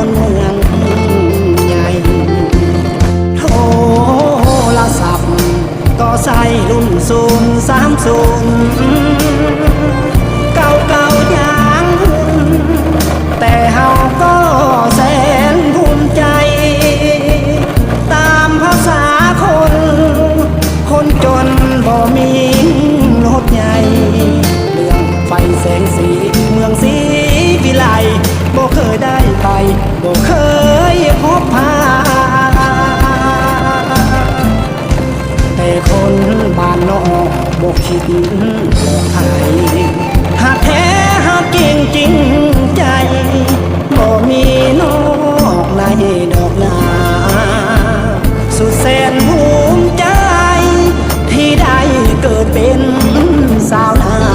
คนเมืองใหญ่โทรศัพท์ก็ใส่รุ่นศูนย์สามศูนย์ ไปบ่เคยพบพาแต่คนบ้านนอกบ่คิดบอกไทยหากแท้หากจริงจริงใจบ่มีนอกในดอกนาสุดแสนภูมิใจ ที่ได้เกิดเป็นสาวนา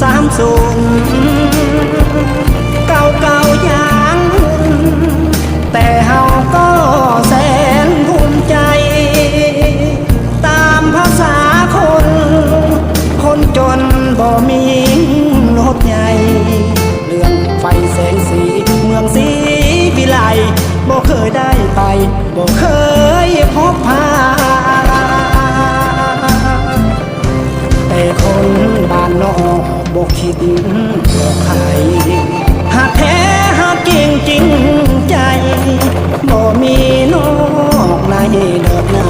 สามศูนย์เก้าเก้า บอกคิดบอกใครหากแท้หากจริงจริงใจบ่มีนอกในดอกนา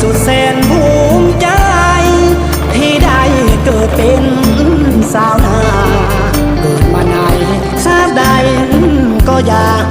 สุดแสนภูมิใจ ที่ได้เกิดเป็นสาวนาเกิดมาไหนทราติใดก็อยาก